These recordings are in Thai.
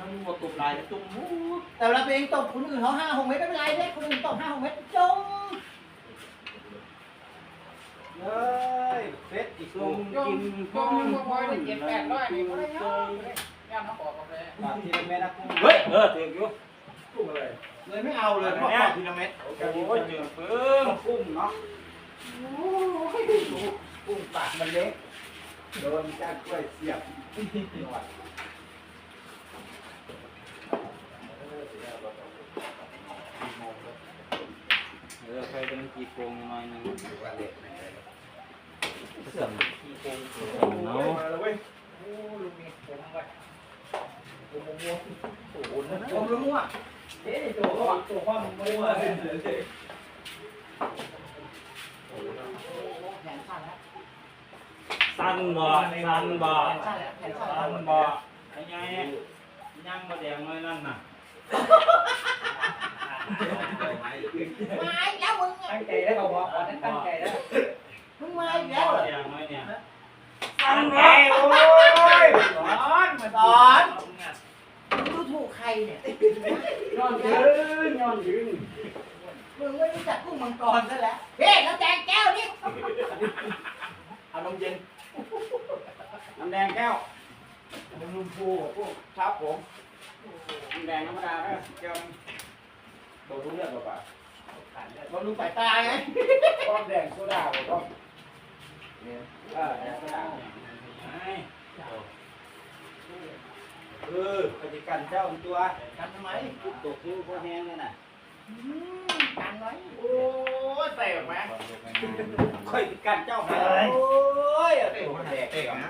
แล้วมึงบอกตบลายจุ่มมูแต่เวลาตัวเองตกคนอื่นเขาห้าหกเมตรไม่เป็นไรเด็กคนอื่นตกห้าหกเมตรจมเฮ้ยเฟสอีกลงยอมยอมมาพอยได้เจ็ดแปดร้อยนี่ก็ได้เยอมย่างน้ำออกกันเลยบาททีละเม็ดนะเฮ้ยเออถึงอยู่กุ้งอะไรเลยไม่เอาเลยเพราะว่าพีระเมิดโอ้ยเจอเพิ่งกุ้งเนาะโอ้ยกุ้งปากมันเล็กโดนก้านกล้วยเสียบ จังหวัดเออใครเป็นกี่โกงหน่อยนึงว่าเล็กหนเสื่อมกี่โกงเสื่อมเนาะล้วเว้ยโอ้ลูกนี่ผมไปกุ้งมัวโอ้โหนะจมมั่วเฮ้ยตัวตัวความมัวแขนสั้นแล้วสั้นบ่สั้นบ่แขนสั้นแล้วแขนสั้นสั้นบ่ไอ้ไงย่างมาแดงน้อยนั่นน่ะมาอีกแล้วมึงอะ ตั้งใจแล้วก็บอกว่าตั้งใจแล้วมึงมาอีกแล้วเหรอแดงน้อยเนี่ยอันไงโอ้ยร้อนมันสอนมึงดูถูกใครเนี่ยย้อนยืนย้อนยืนมึงไม่รู้จักกุ้งมังกรซะแล้วเฮ้ยน้ำแดงแก้วนี่เอานมเย็นน้ำแดงแก้วน้ำนุ่มฟูพวกครับผมน้ำแดงธรรมดาเนี่ยแก้วโดนทุกเรื่องหรอป่ะ บำรุงสายตาไงก้อนแดงโซดาผมก็เนี่ยเออแดงโซดาไอ้เออปฏิกันเจ้าตัวกันทำไมตกคิ้วพวกแห้งเลยน่ะอืมกันไว้โอ้ยเตะไหมค่อยกันเจ้าหายโอ้ยเตะแดงเตะนะ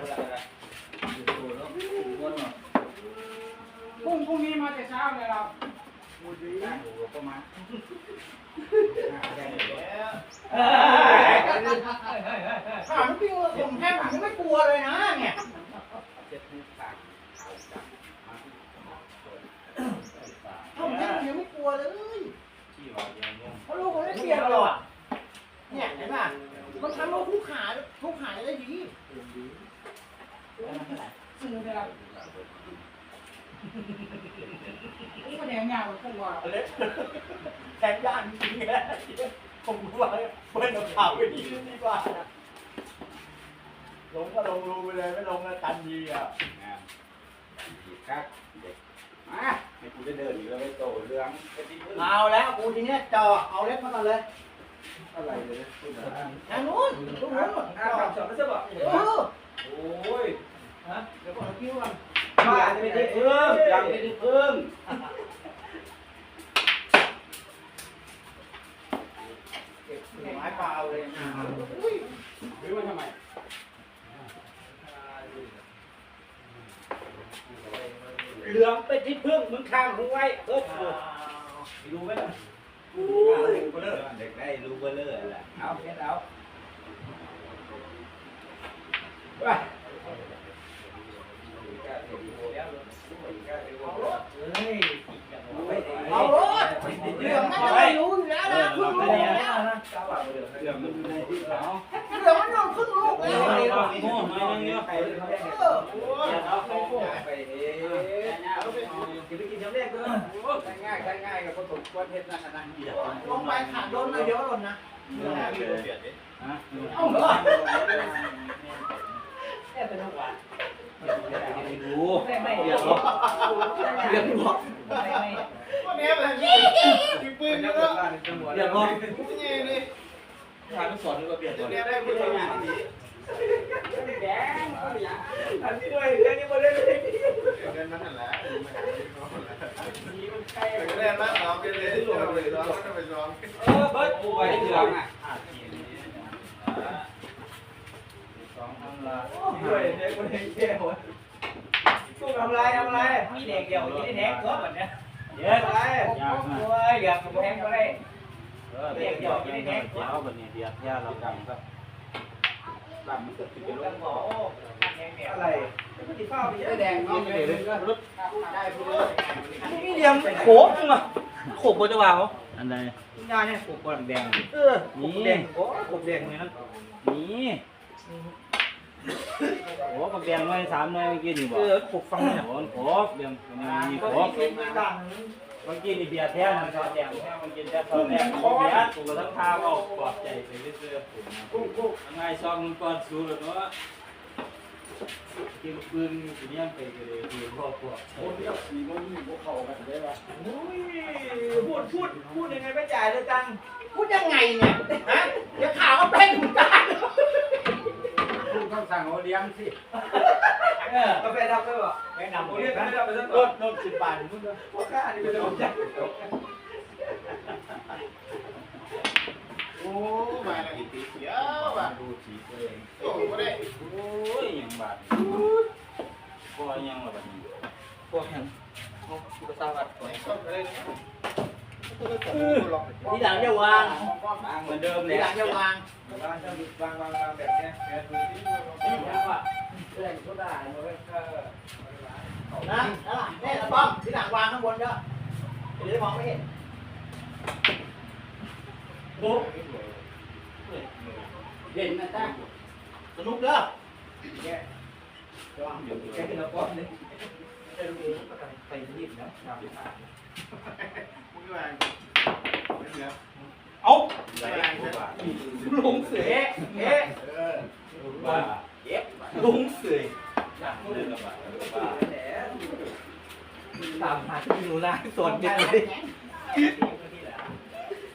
พรุ่งพรุ่งนี้มาแต่เช้าเลยเราประมาณ ถามจริงว่าผมแทบผมไม่กลัวเลยนะเนี่ยผมแทบผมยังไม่กลัวเลยเพราะลูกผมไม่เปลี่ยนหรอกเนี่ยเห็นป่ะมันทำเราทุกขาทุกขาได้ดีซื้อ ได้แล้วผมก็แดงยาวกว่าเล็กแทนย่านจริงๆนะผมว่าเพื่อนเอาข่าวไปดีดีกว่าลงก็ลงรูไปเลยไม่ลงก็กันดีอะครับเด็กมาให้กูจะเดินอยู่แล้วไม่โตเรื่องกระดิ่งเอาแล้วกูทีเนี้ยจ่อเอาเล็กมาก่อนเลยอะไรเลยทางนู้นตรงนู้นอ่าคำสอนไม่ใช่ป่ะเออโอ้ยฮะเดี๋ยวก่อนเอาคิ้วก่อน มาจะไปที่เพิ่มยังไปที่เพิ่มไม้เปล่าเลยหรือว่าทำไมเหลืองไปที่พึ่งมึงข้างมึงไว้เออรู้ไหมล่ะเด็กได้รู้เบลเลอร์แหละเอาเฮ็ดเอาไป เอารถ เหลืองน่าจะรู้อยู่แล้วนะครึ่งลูกแล้วนะเหลืองมันอยู่ในที่เขาเหลืองมันโดนครึ่งลูกแล้วโง่หน่อยนึงเนาะไปเลยเขาเรียกเออเอาไปไปเฮ้ยเอาไปกินไปกินน้ำแรกด้ยง่ายง่ายกับคนตกก้อนเฮ็ดนั่นนั่นดีอะลงไปขาดโดนเลยเดี๋ยวหล่นนะฮะเอ้าเหรอแค่เป็นลูกหวานไม่รู้ไม่ไม่เดี๋เดี๋ยยววเดี๋ยวพี่บอกไม่ ม่วันนี้แบบนี้มีปืนเยอะเดี๋ยวบอกนี่นี่ทางสอนก็เปลี่ยนตัวเนี่ยได้ปืนใหญ่แดงอันนี้ด้วยเรื่องนี้มาเล่นเลยเดินมาหันแล้วมาหันที่น้องแล้วนี่มันใครเดินมาซ้อมกันเลยที่หลวงเลยซ้อมก็ไปซ้อมเออเบิร์ดไปเหลืองอะสองพันละด้วยเด็กคนเด็กแก่หมดตู้ทำไรทำไรมีเด็กเดียวมีเด็กก็แบบเนี้ย เยวทำไรยากนะอยอยากกับแพงก็ได้เออเดี๋ยวเดี๋ยวเดี๋ยวเดี๋ยวแบบนี้เดียวย่าเราดังครับดำมันจะติดเป็นเป็นเรื่องหมอโอ้แพงเนี่ยอะไรไม่ติดข้าวไม่แดงนี่เลยได้ปืนเลยนี่เลี้ยงโขกจังโขกบนจะวางอันใดยาเนี่ยโขกบนแดงเออโขกแดงโอ้โขกแดงเลยนะนี่ โอ้ก็แบ่งไว้สามหน่วยเมื่อกี้นี่บ่เออปลุกฟังเนี่ยโอ้โหแบ่งมันมีก็ครบมีมีดังเมื่อกี้นี่เบียร์แท้มันก็แบ่งแท้มันกินแต่ตอนแรกกูเบียร์กูก็ทั้งพาเอาปลอบใจไปเรื่อยๆกุ้งกุ้งง่ายซองก่อนสู้แล้วเนาะกินปืนสิเนี่ยไปก็เลยคือพ่อพวกคนที่สีมันมีพวกเขากันได้ป่ะพูดพูดพูดยังไงไม่จ่ายเลยตังค์พูดยังไงเนี่ยฮะเดี๋ยวข่าวก็เป็นถุงตา คุณต้องสั่งโอเลี้ยงสิเออกาแฟดับด้วยป่ะแนะนำโอโอเลี้เลี้ยยงงไม่ได้ไปสักลตัวดลดสิบบาทมึงก็พวกข้านี่เป็นของใจโอ้มาละอีปีเสียวว่ะดูสีตัวเองโอ้ไม่ได้โอ้ยยังบาดก็ยังละบัดนี้พวกแห่งกูก็ทราบว่าก็เลยทีหลังจะวางเหมือนเดิมทีเลยหลังจะวางวางจะวางวางวางแบบเนี้ยนี่นะว่าแรงก็ได้นะเว้ยเออนะนั่นล่ะนี่ละป้อมทีหลังวางข้างบนเด้อเดี๋ย วจะมองไม่เห็นโอ้เด่นนะจ้าสนุกเด้อเนี่ยระวังเดี๋ยวแค่กินแล้ วก้อนนึงจะดูไปรีบนะมึงวางไม่เหลือาลงเสือเอ๊ะเอ๊ะเออว่าลงเสือหนักเรื่อตามหาที่อยู่นะส่วนเด็กเลย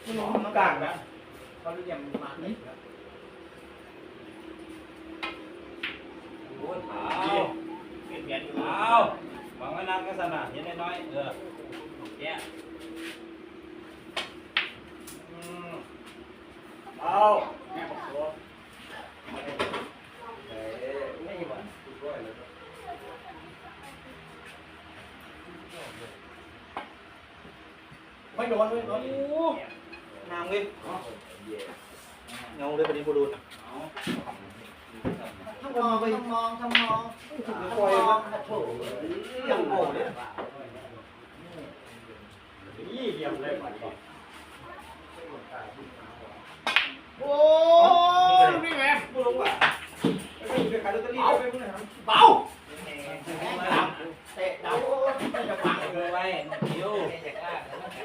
มันกลางนะเขาเรียกมานี่โอ้ยเอาเปลี่ยนเปลี่ยนเอาหวังว่านั่งก็สนาเห็นน้อยเออแก อืม เอา แม่บอกตัวไม่หวานไม่โดนไม่โดนนางเลยเงาเลยประเด็นบุรุษเอาทำมองไปทำมองทำมองปล่อยมันโถยังโง่เลยนี่เยี่ยมเลยก่อน โอ้นี่ ไงว่ะไปอยู่ขายลอตเตอรี่ไปพุ่งไหนเบาเตะดาวจะฟังเอาไว้เดี๋ยว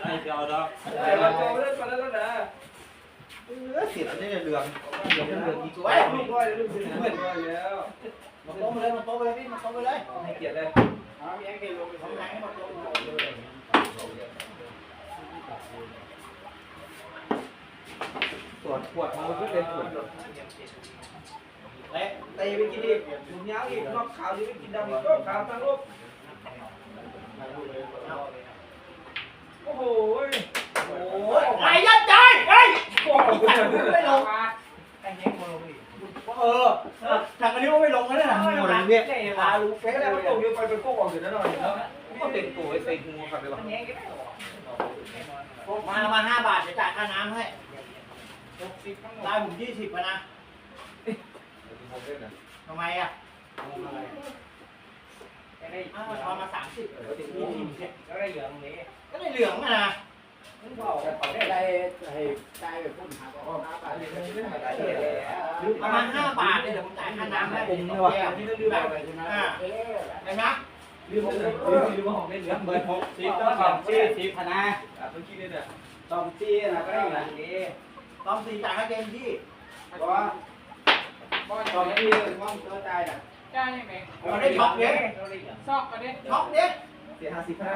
ไอ้เจ้าดอกแต่เราโตเล่นมาแล้วนะเออเสียแล้เนี่องเหลืองเหลืองอีกตัวลูกก้อยลูกเสือเหมือนก้อยแล้วมาโต๊ะไปเลยมาโต๊ะไปเลยพี่มาโต๊ะไปเลยให้เกียรติเลยเอาแย่งกันลงไปทำไงให้มาโต๊ะ ปวดปวดมันก็เป็นปวดเละตีไปกินอีกหมุนยาวอีกนอกขาวดีไปกินดำอีกก็ขาวทั้งลูกโอ้โหโอ้ยไปยัดใจเฮ้ยโอ้โหไม่ลงเออทางอันนี้ก็ไม่ลงแล้วนะโมโลเนี่ยขาลูกเฟ้แล้วมันตกอยู่ไปเป็นโค้งออกอยู่นั่นหน่อยแล้วก็เต็มตัวไอ้เต็มหัวขับไปหรอมามาห้าบาทจะจ่ายค่าน้ำให้ หกสิบทั้งหมดได้ผมยี่สิบนะทำไมอะอ้าวทอนมาสามสิบยี่สิบก็ได้เหลืองนี้ก็ได้เหลืองอะนะมึงบอกกันต่อได้ได้ให้ได้ไปพุ่นหาก็ห้าบาทเลยประมาณห้าบาทเนี่ยเดี๋ยวผมจ่ายค่าน้ำให้ผมเนี่ยว่ะนี่ก็ลืมได้ไปไปใช่ไหมอ่าเห็นไหมลืมเลยลืมว่าของเล่นเหลืองเบเบิอร์ร์ดหกสิบต้องสองสี่สิบพนะอะเมื่อกี้เนี่ยสองจี้นะก็ได้อยู่นะ ต้องสี่จ่ายค่าเกมที่เพราะว่าสองจี้ว่างตัวตายน่ะจ่ายยังไงเราได้ช็อกเด็กซอกกันดิช็อกเด็กเสียห้าสิบนะ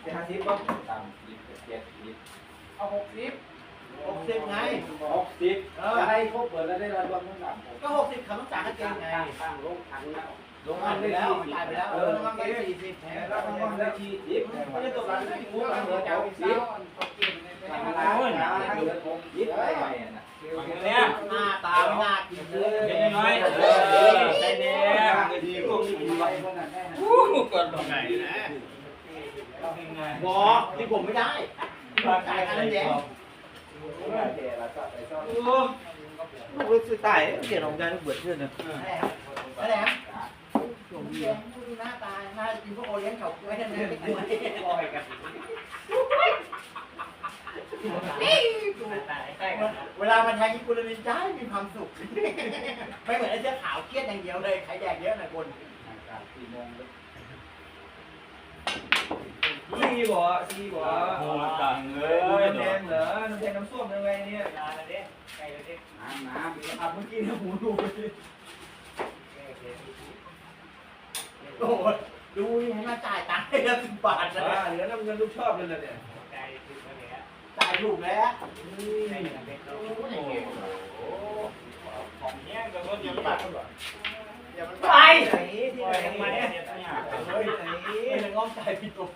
เสียห้าสิบป่ะเอาหกสิบหกสิบไงหกสิบเออจะให้ครบเปิดแล้วได้รางวัลทั้งหมดก็หกสิบเขาต้องจ่ายค่าเกมไงตั้งตั้งลงทันแล้ว ลงมาไปแล้วจ่ายไปแล้วเออต้องได้สี่สิบแล้วมันก็ได้ทีสิบไม่ได้ตกหลังไม่ถูกกันเหลือเจ้าสิเจ้าบเขากินเลยไปทำให้อะมันไรแล้วนะเหลือหกสิบได้ไปน่ะเนี่ยหน้าตาไม่น่ากินเลยเห็นน้อยเออใจแดงดีกว่าที่ดีไว้คนนั้นได้ก่อนตรงไหนนะบอกที่ผมไม่ได้จ่ายกันแดงเดี๋ยวเราก็ไปซ่อนโอ้ลูกสุดท้ายเดี๋ยวน้องใจเบิดเพื่อนนะอะไรครับ ผมเลี้ยงดูหน้าตาหน้ากินพวกโอเลี้ยงเขาไว้นั่นเลยไม่กลัวลอยกันนี่ตายใกล้เวลามันแทงญี่ปุ่นเลยได้มีความสุข ไม่เหมือนไอ้เสื้อขาวเครียดอย่างเดียวเลยใครแดกเยอะหน่อยคนสี่โมงเลยซีบ่ซีบ่โอ้ตังเลเอ้ยยน้ำแดงเหรอน้ำแดงน้ำส้มยังไงเนี่ยน้ำน้ำอะเมื่อกี้เนี่ยหูดูไป โอ้โหดูนี่ให้มาจ่ายตังค์ให้ละสิบบาทนะอ่าเหลือน้ำเงินลูกชอบเลยนะเนี่ยจ่ายถูกแล้วของเนี้ยก็เดียวกันไปไหนที่ไหนมามาเนี่เนี่ยยเนี่ยเฮ้ยไหนไม่ได้ง้อมจ่ายผิดตัว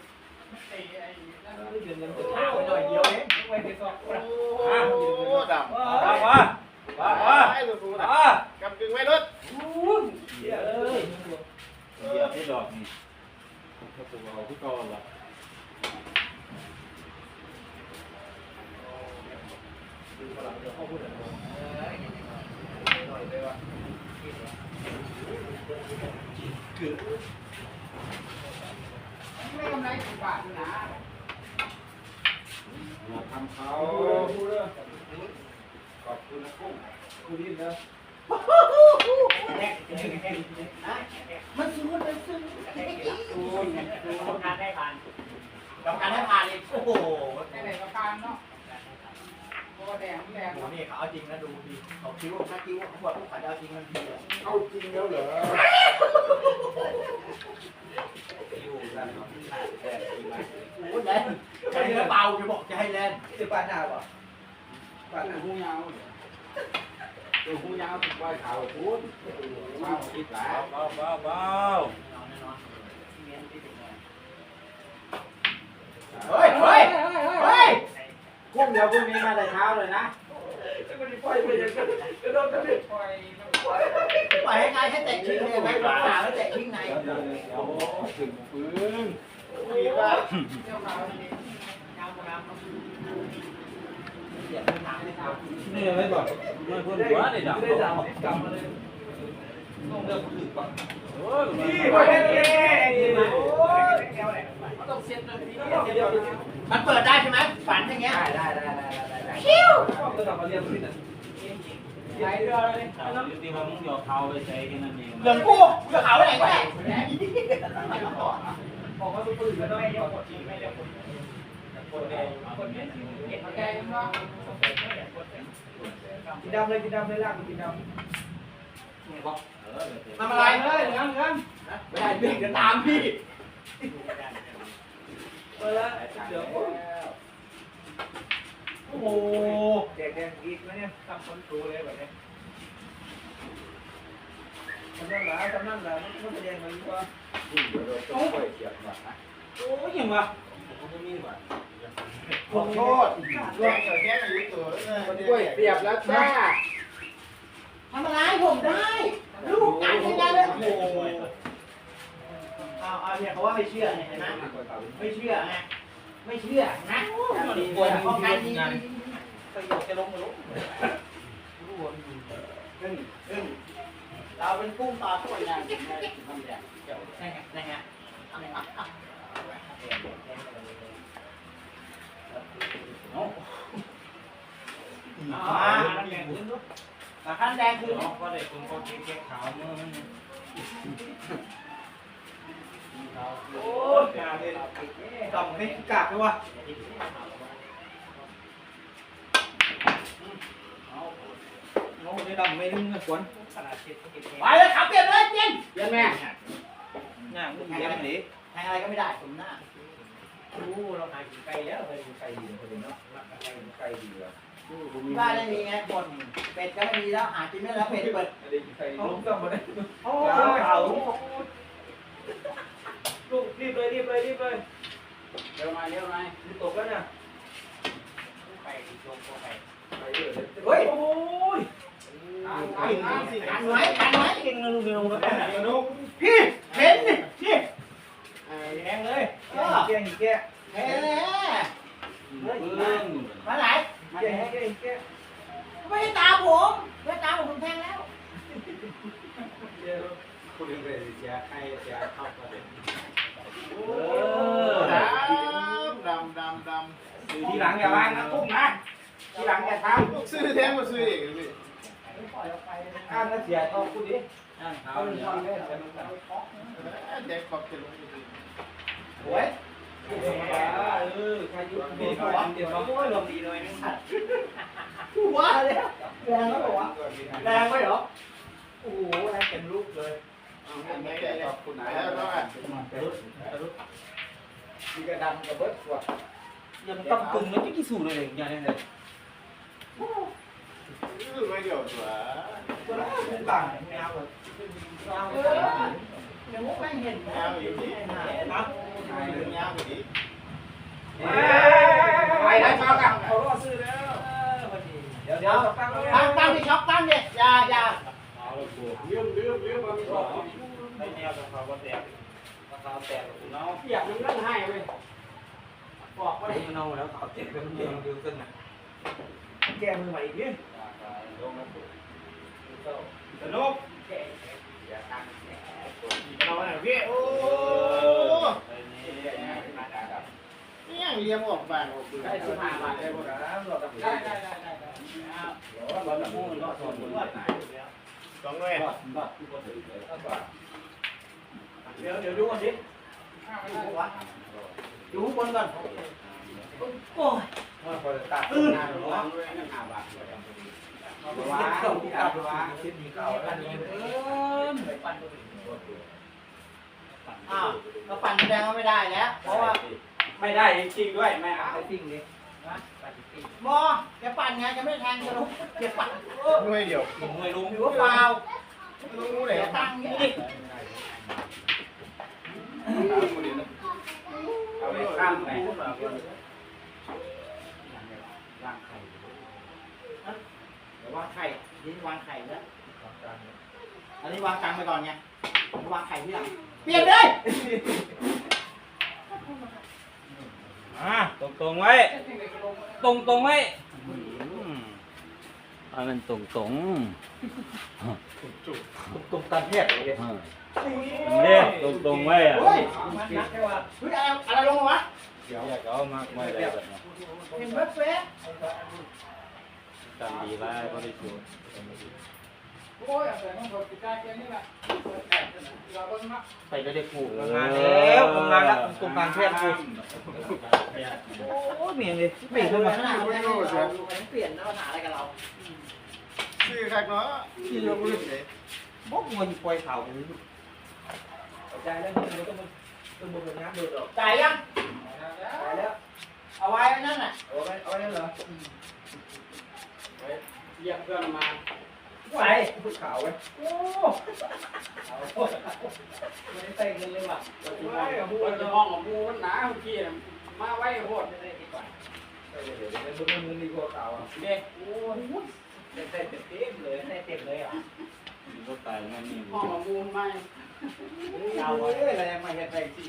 เดือนเงินถามไปหน่อยเดียวเองไว้ไปสอบโอ้ดำว้าว้าว้าว้าไอ้ตัวกูนะว้ากำกึ่งไว้รถเดี๋ยว เอ้ยเดี๋ยวให้ดอกนี่ถ้าตัวเราที่ก่อนละไม่กำไรสิบบาทอยู่นะทำเขาดูเรื่องขอบคุณนะกุ้งกูดิ้นนะ มันซื้อมันซื้อคุณคุณกรรมการให้ผ่านกรรมการให้ผ่านอีกโอ้โหได้ไหนประการเนาะโบแดงแดงโอ้โหนี่เขาเอาจริงนะดูดีเขาคิ้วถ้าคิ้วเขาบอกเขาจะเอาจริงมันดีเอาจริงแล้วเหรออยู่กันเนาะแดีไหมโอ้แลนใครเนื้อเบาจะบอกจะให้แลนจะปาดหน้าป่ะปาดหน้าหูยาว ตู้หูยาวถูกไว้ขาวคุณมาคิดหลายเบาเบาเบาเฮ้ยเฮ้ยเฮ้ยกุ้งเดี๋ยวพรุ่งนี้มาแต่เช้าเลยนะไม่ไปล่อยไปอย่างนั้นกระโดดกระโดดปล่อยน้ำปล่อยปล่อยให้ใครให้แตะชิงเลยไหมหนาแล้วแตะชิงไหนเดี๋ยวเดี๋ยวเดี๋ยวถึงปืนมีว่า เที่ยวขาวนี่ เดี๋ยวไม่ถามไม่ถาม นี่ไม่บอกไม่พูดหัวนี่ดับได้สามสิบกรัมมาเลยต้องเลือกคนอื่นก่อนโอ้ยนี่ไปเล่นเองโอ้ยต้องเซ็ตเลยมันเปิดได้ใช่ไหมฝันอย่างเงี้ยได้ได้ได้ได้ได้คิ้วต้องกลับมาเรียนที่นั่นไหลเรือเลยอยู่ที่ว่ามึงหยอกเขาไปใช้แค่นั้นเองเหลืองกูจะขาวอะไรก็ได้ออกมาตัวอื่นแล้วต้องคนแดงคนแดงแดงเนาะกิ กินดำเลยกินดำเลยล่างกินดำทำอะไรเฮ้ยเงินเงินไม่ได้พี่จะตามพี่เออละเดี๋ยวโอ้โหแดกแดงอีกนะเนี่ยทำคนครูเลยแบบนี้ทำนั่นหละทำนั่นหละมันแสดงมันว่ากุ้งเดี๋ยวเราต้องค่อยเสียบหน่อยนะโอ้ยยังวะ ขอโทษเรื่องเกิดแค่อายุตัวมันกล้วยเปรียบแล้วจ้าทำอะไรผมได้ ลูกกันยังไงเลยโอ้โหเอาเอาเนี่ยเขาว่าไม่เชื่อเนี่ยเห็นไหมไม่เชื่อไงไม่เชื่อนะดีกว่าป้องกันดีประโยชน์จะลงมาลงขึ้นขึ้นเราเป็นกุ้งต่อสู้อย่างนี้ ทำแบบนั่นไงนั่นไงนั่นไงมาขั้นแดงคือน้องก็ได้คุณก็เก๊กขาวมือโอ้ยกาเลยดำไม่กากเลยวะโอ้ยดำไม่นึ่งนะฝนไปเลยขับเปลี่ยนเลยเจนเปลี่ยนแม่ง่ามึงเปลี้ยงดิแทงอะไรก็ไม่ได้ผมหน้า โอ้เราหากินไก่แล้วเคยกินไก่ดีเลยเนาะรักไก่ไก่ดีอะบ้านไม่มีไงคนเป็ดก็ไม่มีแล้วหากินไม่ได้แล้วเป็ดเปิดอะไรกินไก่ล้มก็มาได้โอ้เอาลูกรีบเลยรีบเลยรีบเลยเร็วหน่อยเร็วหน่อยตกแล้วเนี่ยไปโจมเข้าไปเฮ้ยโอ้ยกินกันไว้กันไว้กินเงินลูกเดียวเลยนุ๊กพี่เห็นนี่พี่ แกงเลย แกงแกงเห็นเลยเบิ้งมาไหนแกงแกงแกงไม่ให้ตามผมไม่ตามผมแทงแล้วคุณเรียนเสียใครเสียเข้าประเด็นดำดำดำดำทีหลังอย่าวางนะกุ้งนะเทีหลังอย่าทซื้อแท้มาซื้อเองพี่อ่านแล้วเสียเอาคุณดิย่างเท้าเอาเนี่ยทำได้ใช่ไหมครับแจ็คขอบคุณโอ้ยเออใครยุ่งดีกว่าเดี๋ยวเราโอ้ย หลบดีหน่อยนึงกูว่าแล้วแรงแล้วเหรอวะแรงไหมเหรอ โอ้โหแรงเต็มลูกเลยมีกระดำกับเบิดกว่ายังต้องกึ่งแล้วจะกี่สูเลยอย่างนี้เลยไม่เดียวตัวตัวละเป็นบางแนวแบบแนวเออเดี๋ ยวมุกม่เห็นยาวอยู่นี่นะยาวอยู่นี่ไปได้ช็อกอะเขารอซื้อแล้วเดี๋ยวเดี๋ยวตั้งตั้งที่ช็อปตั้งดิยายาเอาลูกกูลืมลืมลืมมามีช็อกไม่แนวกับเขาแตกกับเขาแตกกับคุณเอาเปียกมันนั่นให้เว้ยบอกว่ามันเอาแล้วเขาเจ็บเป็นเดียวเดียวกันนะแกมือใหม่อีกนิดลงแล้วกูสนุก เราเนี่ยพี่โอ้นี่ยังเลี้ยงออกบางออกได้สิบห้าบาทได้หมดแล้วรอกับได้ได้ได้ได้ได้รถละมูรถสวนรถไหนสองเลยรถรถที่ก็ถึงเดี๋ยวเดี๋ยวดูก่อนดิดูข้างบนก่อนโอ้ยว่าพอจะตัดหน้าหรือว่าว้าวตัดว้าคิดมีเก่าแล้วนี่เออ อ้าวเราปั่นแสดงว่าไม่ได้แล้ว เพราะว่าไม่ได้จริงๆด้วยแม่เอาไอ้ปิ้งนี่บอจะปั่นไงจะไม่แทงจะลุกจะปั่นเออไม่เดียวกินมวยลุงหรือว่าเปล่ารู้เลยเดี๋ยวตั้งนี่ดิเอาไปข้ามไปเดี๋ยววางไข่นี่วางไข่แล้วอันนี้วางกลางไปก่อนไงวางไข่ที่หลัง เปลี่ยนเลยอ่าตรงตรงไว้ ตรงตรงไว้เอามันตรงตรงตรงการแพทย์เลยเด้ตรงตรงไว้อะเฮ้ยมันนักแค่ว่าเฮ้ยอะไรอะไรลงมาวะอยากเอามากไม่ได้แบบนี้เห็นเว็บเว็บกันดีว่าก็ได้ชู ใส่เราเบิ่งนะใส่ก็ได้กูงานแล้วทำงานแล้วตรงการแพทย์กูโอ้เมียเลยเปลี่ยนเลยขนาดนี้เปลี่ยนแล้วหาอะไรกับเราซื้อครเนาะที่เราไม่ได้บอกมวยปล่อยข่าวไปใจแล้วมันต้องมันต้องบนน้ำเดือดหรอกจ่ายยังไปแล้วเอาไว้นั่นน่ะเอาไว้เอาไว้นั่นเหรอเยี่ยมเพื่อนมา ไปพูดข่าวไว้โอ้ไม่ได้เตะเงินเลยว่ะเราจะห้องของมูมันหนาเมื่อกี้มาไว้โหดเดี๋ยวเดี๋ยวเดี๋ยวมึงดีกว่าข่าวอะเด็กโอ้ยเต็มเต็มเต็มเลยเต็มเต็มเลยอะก็ตายนั่นนี่ห้องของมูไม่ยาวเลยอะไรมาเห็นใจที่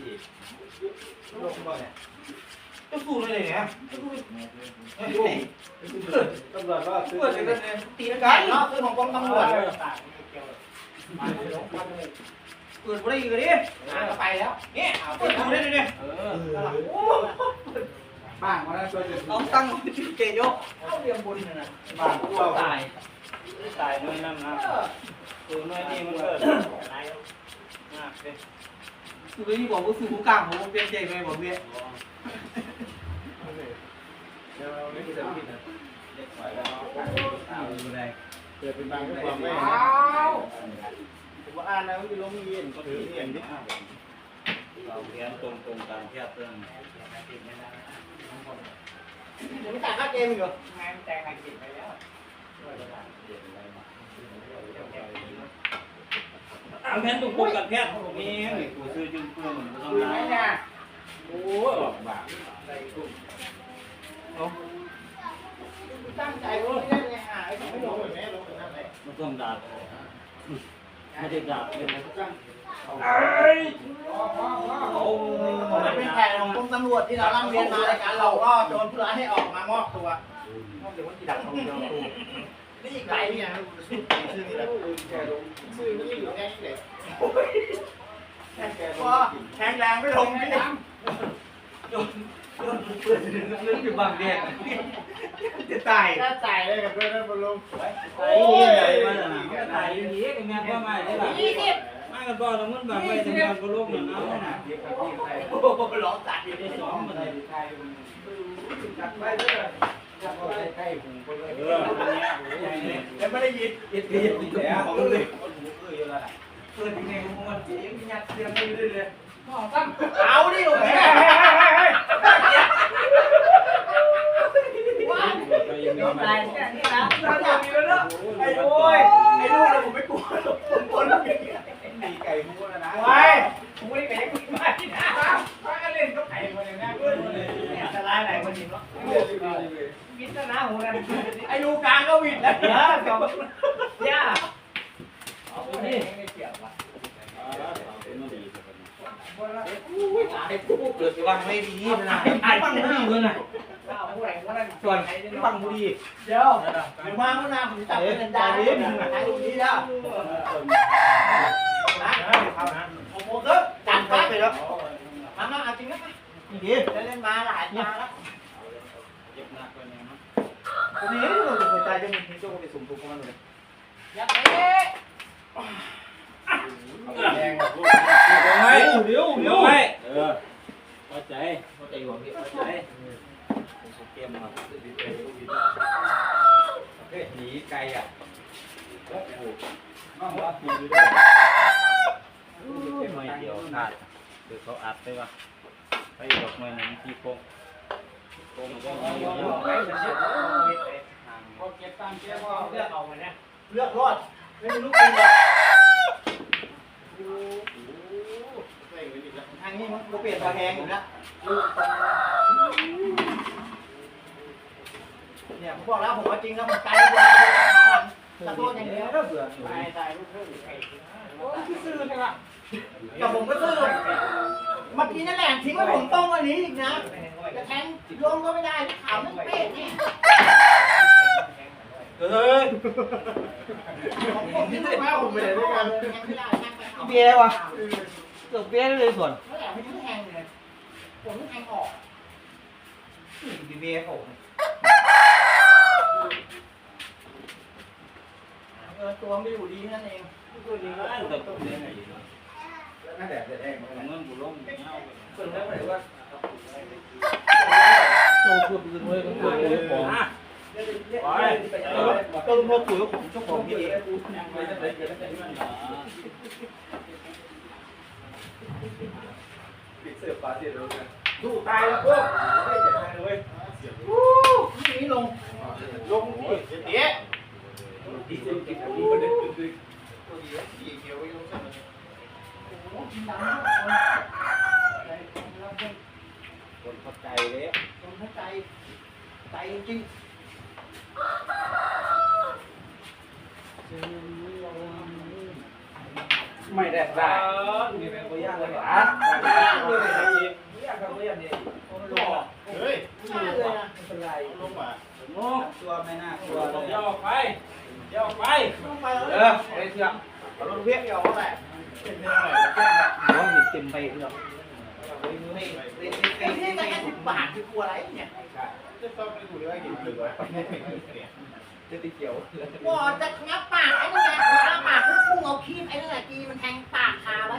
ลงบ่เนี่ย จะสู้เลยเนี่ยตำรวจว่าซื้อเลยตีนักการเนาะคือของกรมตำรวจเปิดบ่ได้อีกเลยหาไปแล้วเนี่ยเปิดดูได้เลยเนี่ยโอ้บ้างมาแล้วช่วยเอาตั้งเกยกเอาเรียงบนน่ะนะบ้างกูตายตายน้อยนั่นนะคือน้อยนี่มันเกิดนายมากเลยคือไม่บอกว่าคือผู้กลางผมเป็นใจไหมบอกเนี่ย เดี๋ยวไม่คิดจะผิดนะเด็กไหวแล้วเอาอยู่ไหนเกิดเป็นบางความไม่อ้าวผมว่าอ่านแล้วมันลงเย็นก็ถือเย็นดิเราเรียนตรงตรงการเทียบเรื่องเดี๋ยวไม่จ่ายค่าเกมอีกเหรองานแต่งงานกินไปแล้วอาแพนตรงตรงการเทียบนี่กูซื้อจุ่มเพื่อนมันต้องไหนเนี่ยโอ้ยออกบา ตั้งใจว่าไม่ได้เลยหาไอ้ไม่ลงเลยแม่ลงไปทำไหนมันต้องดาบไม่ได้ดาบเป็นะไรก็มันเป็นแผนของกรมตำรวจที่เราล่ำเรียนมารายการเราก็โดนผู้ร้ายให้ออกมามอบตัวเดี๋ยวมันจีดักของเดียวนี่อีกไก่ไก่เนี่เนี่ยยซื้อซื้อนี่แหละซื้อนี่อยู่แค่นี้แหละแข็งแรงไม่ลงไม่ได้เรื่องอยู่บางแดดจะตายถ้าจ่ายได้กับเพื่อนนั่นบนลงไอ้เหี้ยมันน่ะมันก็ตายอยู่นี่ก็งานว่าไม่ได้ล่ะยี่สิบมากันบ่แล้วมันแบบไปทำงานก็ลงน่ะเอาน่ะโอ้โหร้องตัดอยู่ได้ในสสอองงมันเลได้ยไทยจัดไปเด้อใกล้หูคนเลยเอออันเนี้ยโอ้ยเนี่ยแล้วไม่ได้ยินเอ็ดเอ็ดอีกแล้วของเลยคนหูคืออยู่แล้วล่ะเปิดยังไงมันจีบยัดเสียงไปเรื่อยหมอตั้งเอาดิโอ้ย ไปยังมียอมมาตายแค่นี้นะๆถ้าอยากมีแล้วเนาะไอ้โอ้ยไอ้ลูกเราผมไม่กลัวหรอกผมกลัวลูกอย่างเงี้ย มีไก่หูแล้วนะ ไว้ผมไม่ได้แหวกไม่ได้นะ ถ้าก็เล่นก็ไข่คนอย่างนั้น เนี่ยจะร้ายไหนคนนี้เนาะ เลย วิทย์นะหัวกันไอ้ลูกกลางก็วิทย์แล้วเดี๋ยวสองย่าเอาไปนี่ไม่เกี่ยววะ ไอ้ผู้เกิดวางไม่ดีนะไอ้ฟังไม่ดีเลยนะ เอาผู้ใดผู้นั้น ส่วน ฟังไม่ดีเดี๋ยวเดี๋ยวมาเมื่อนาผมจับเป็นดาเลยทางนี้แล้วนะผมโมก็จัดไปแล้วมามาเอาจริงนะนี่ดิเล่นมาหลายมาแล้วเจ็บหนักกว่านี้เนาะนี่เราตายจะมีที่โจ้ไปสุ่มทุกคนเลยยัดเอ๊ะแดงแบบลูกเฮ้ยเดี๋ยวเดี๋ยวเฮ้ยเออเข้าใจเข้าใจหวังที่เข้าใจ เกมมาหนีไกลอะไม่เดียวขาดคือเขาอัดไปวะไปดอกไม้หนึ่งที่โค้งโค้งก็มีอยู่พอเก็บตามเก็บพอเลือกเอาไปนะเลือกรอดไม่มีลูกปืนหรอกทางนี้มันก็เปลี่ยนตาแพงอยู่นะ เนี่ยผมบอกแล้วผมว่าจริงแล้วผมใจกว่าตะโกนอย่างเดียวเบื่อตายตายลูกเพื่อนโอ้ยซื่อๆใช่ปะแต่ผมก็ซื้อเมื่อกี้นั่นแหละทิ้งไว้ผมต้มวันนี้อีกนะจะแทงลงก็ไม่ได้ขาวมันเป๊ะเนี่ยเฮ้ยผมผมที่ไม่มาผมไม่ได้ด้วยกันแทงไม่ได้แทงไปเอาเบียร์วะเกือบเบียร์เลยส่วนไม่แหละไม่แทงเลยผมไม่แทงออกเบียร์ผม เออ ตัวไม่อยู่ดีนั่นเองก็ดีนะแต่ต้องเรียนไหนอยู่นั่นแหละแดงเงินบุลงเงาส่วนแล้วหมายว่าโจ้เกือบลืมเลยก็เกือบเลยผมอะต้นพ่อปุ๋ยของเจ้าของพี่เองปิดเสื้อปลาเสียเลยนะสู้ตายแล้วพวกไม่เจ็บเลยนี่ลงลงนี่เดี๋ยวดีเซลเก็บแบบนี้มันเด็ดเลยสีเขียว คนเข้าใจเลยคนเข้าใจ ใจจริงไม่ได้ได้มีแมงโกย่างเลยอะเลยย่างกับย่างนี่หล่อเฮ้ยมากเลยนะไม่เป็นไรลงมาโง่ตัวไม่น่ากลัตัววเลยย่อไป ย่อไปต้องไปแล้วเออไปเถอะเอาลงเพี้ยนเอาเข้าไปเป็นยังไงน้องเห็นเต็มไปเถอะไม่ไอ้ที่แค่สิบบาทคือกลัวอะไรเนี่ยจะต้องไปดูว่าเห็นถึงไว้จะติเขียววอจะงับปากไอ้นั่นแหละงับปากพุ่งเอาคีบไอ้นั่นแหละกีมันแทงปากคาไว้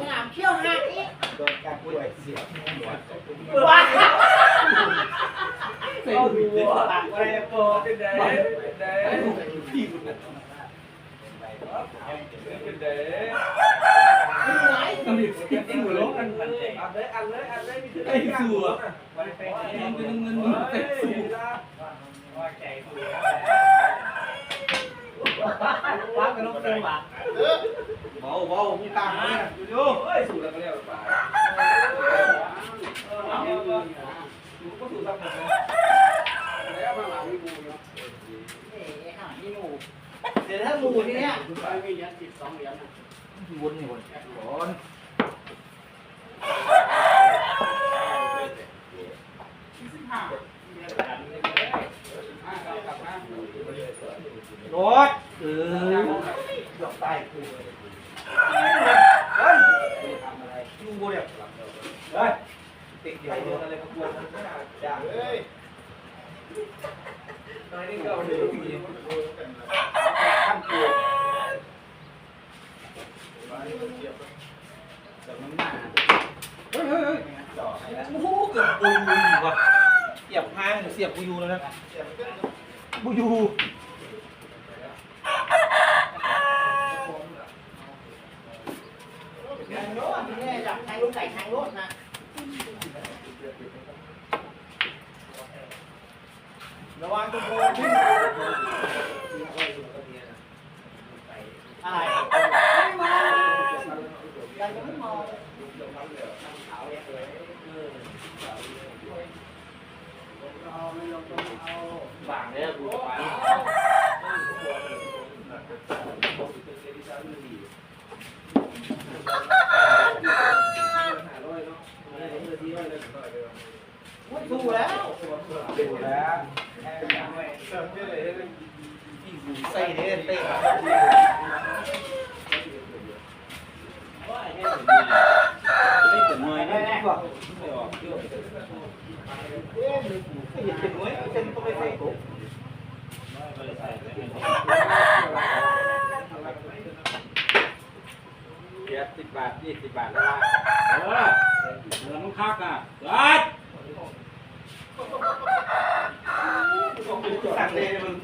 ฉลามเขี้ยวหักนี่โดนการป่วยเสียว้าใส่ดูปา กอะไรโปเป็นไดเป็นไดพี่คุณนะเป็นไดคือไหนต้องรีบเก็บที่หัวล้มกันอันเลย ข้างหลังมีมูเนาะเอ๋ห่ามีหมูเดี๋ยวถ้าหมูที่เนี้ยไปมีเหรียญสิบสองเหรียญนะวนนี่วนวนรถเออดอกใต้คือเฮ้ยทำอะไรยูโบเนี่ยเฮ้ยติดอยู่ในเดไยกันลยวจ้าเฮ้ย โอ้โหเกือปูยู่ว่ะเสียบห้างเสียบปูยูแล้วนะปูยู the board.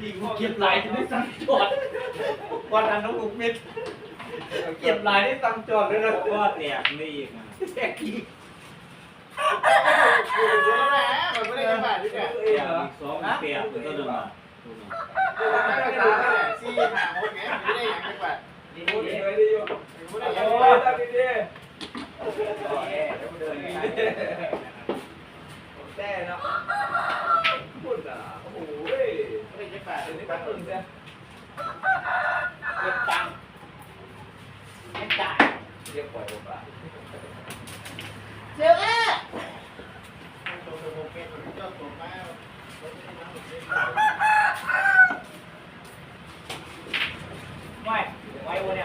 ที่เก็บลายจะได้สั่งจอดวันนั้นน้องลูกเม็ดเก็บลายได้สั่งจอดเลยนะก็แตกนี่อีกนะแตกอีกแตกอีกสองแตกเป็นต้นมาแต่เนาะพูดอะ Nah, ini kan belum ya. Kentang. Kentang. Dia kue apa? Coba. Ngoài, ngoài vô nè.